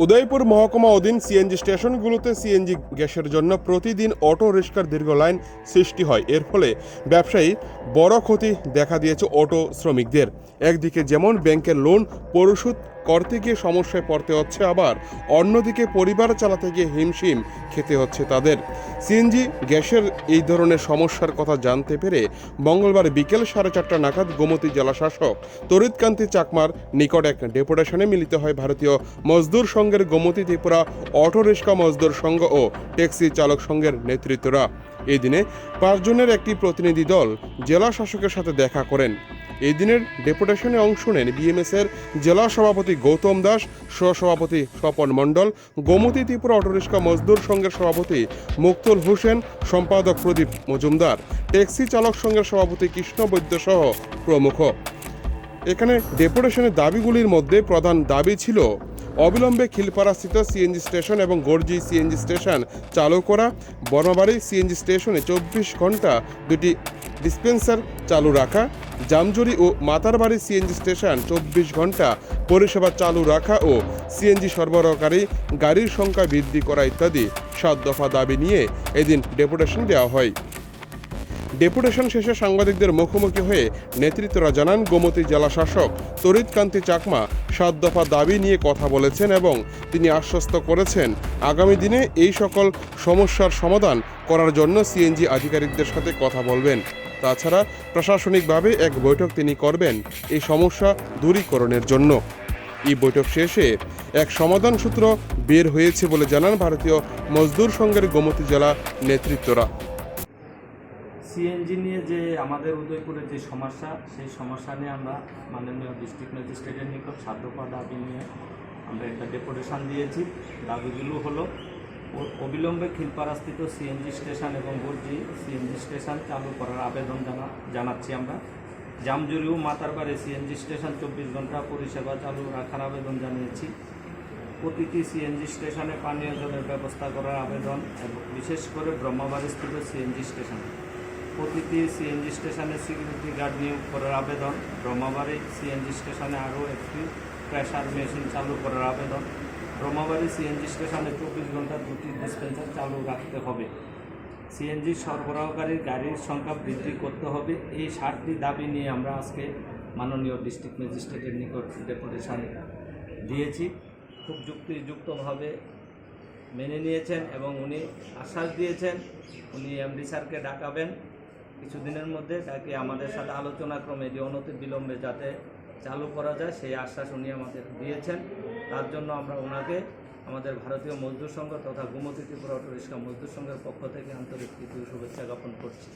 উদয়পুর মহকুমা অধীন CNG স্টেশনগুলোতে CNG গ্যাসের জন্য প্রতিদিন অটো রিক্সার দীর্ঘ লাইন সৃষ্টি হয়। এর ফলে ব্যবসায়ী বড় ক্ষতি দেখা দিয়েছে অটো শ্রমিকদের। একদিকে যেমন ব্যাংকের লোন পরিশোধ করতে গিয়ে সমস্যায় পড়তে হচ্ছে, আবার অন্যদিকে পরিবার চালাতে গিয়ে হিমশিম খেতে হচ্ছে তাদের। সিএনজি, গ্যাসের এই ধরনের সমস্যার কথা জানতে পেরে মঙ্গলবার বিকেল সাড়ে চারটা নাগাদ গোমতী জেলাশাসক তরিতকান্তি চাকমার নিকট এক ডেপুটেশনে মিলিত হয় ভারতীয় মজদুর সংঘের গোমতী ত্রিপুরা অটো রিক্সা মজদুর সংঘ ও ট্যাক্সি চালক সংঘের নেতৃত্বরা। এই দিনে পাঁচজনের একটি প্রতিনিধি দল জেলা শাসকের সাথে দেখা করেন। এই দিনের ডেপুটেশনে অংশ নেন বিএমএস এর জেলা সভাপতি গৌতম দাস, সহসভাপতি স্বপন মণ্ডল, গোমতী ত্রিপুরা অটোরিক্সা মজদুর সংঘের সভাপতি মুক্তুল হোসেন, সম্পাদক প্রদীপ মজুমদার, ট্যাক্সি চালক সংঘের সভাপতি কৃষ্ণ বৈদ্য সহ প্রমুখ। এখানে ডেপুটেশনের দাবিগুলির মধ্যে প্রধান দাবি ছিল অবিলম্বে খিলপাড়াস্থিত সিএনজি স্টেশন এবং গর্জি সিএনজি স্টেশন চালু করা। বর্মাবাড়ি সিএনজি স্টেশনে চব্বিশ ঘণ্টা দুটি ডিসপেন্সার চালু রাখা জামজুরি ও মাতারবাড়ি সিএনজি স্টেশন চব্বিশ ঘণ্টা পরিষেবা চালু রাখা ও সিএনজি সরবরাহকারী গাড়ির সংখ্যা বৃদ্ধি করা ইত্যাদি সাত দফা দাবি নিয়ে এদিন ডেপুটেশন দেওয়া হয়। ডেপুটেশন শেষে সাংবাদিকদের মুখোমুখি হয়ে নেতৃত্বরা জানান, গোমতী জেলা শাসক তরিতকান্তি চাকমা সাত দফা দাবি নিয়ে কথা বলেছেন এবং তিনি আশ্বস্ত করেছেন, আগামী দিনে এই সকল সমস্যার সমাধান করার জন্য সিএনজি আধিকারিকদের সাথে কথা বলবেন। তাছাড়া প্রশাসনিকভাবে এক বৈঠক তিনি করবেন এই সমস্যা দূরীকরণের জন্য। এই বৈঠক শেষে এক সমাধান সূত্র বের হয়েছে বলে জানান ভারতীয় মজদুর সংঘের গোমতী জেলা নেতৃত্বরা। সিএনজি নিয়ে যে আমাদের উদয়পুরের যে সমস্যা, সেই সমস্যা নিয়ে আমরা মাননীয় ডিস্ট্রিক্ট ম্যাজিস্ট্রেটের নিকট সাধ্যপা দাবি নিয়ে আমরা একটা ডেপুটেশন দিয়েছি। দাবিগুলো হলো অবিলম্বে খিলপাড়াস্থিত সিএনজি স্টেশন এবং বর্জি সিএনজি স্টেশন চালু করার আবেদন জানা জানাচ্ছি আমরা। জামজুরি ও মাতারবাড়ি সিএনজি স্টেশন চব্বিশ ঘণ্টা পরিষেবা চালু রাখার আবেদন জানিয়েছি। প্রতিটি সিএনজি স্টেশনে পানীয় জলের ব্যবস্থা করার আবেদন এবং বিশেষ করে ব্রহ্মাবাড়িস্থিত সিএনজি স্টেশন। প্রতিটি সিএনজি স্টেশনে সিকিউরিটি গার্ড নিয়োগ করার আবেদন। ব্রহ্মাবাড়ি সিএনজি স্টেশনে আরও একটি প্রেশার মেশিন চালু করার আবেদন। ব্রহ্মাবাড়ি সিএনজি স্টেশনে চব্বিশ ঘণ্টা দুটি ডিসপেন্সার চালু রাখতে হবে। সিএনজি সরবরাহকারী গাড়ির সংখ্যা বৃদ্ধি করতে হবে। এই সাতটি দাবি নিয়ে আমরা আজকে মাননীয় ডিস্ট্রিক্ট ম্যাজিস্ট্রেটের নিকট ডেপুটেশন দিয়েছি। খুব যুক্তিযুক্তভাবে মেনে নিয়েছেন এবং উনি আশ্বাস দিয়েছেন। উনি এমডি স্যারকে ডাকাবেন। কিছুদিনের মধ্যে তাকে আমাদের সাথে আলোচনাক্রমে যে অনতি বিলম্বে যাতে চালু করা যায়, সেই আশ্বাস উনি আমাদের দিয়েছেন। তার জন্য আমরা ওনাকে আমাদের ভারতীয় মজদুর সংঘ তথা গোমতী ত্রিপুরা অটো রিক্সা মজদুর সংঘের পক্ষ থেকে আন্তরিক শুভেচ্ছা জ্ঞাপন করছি।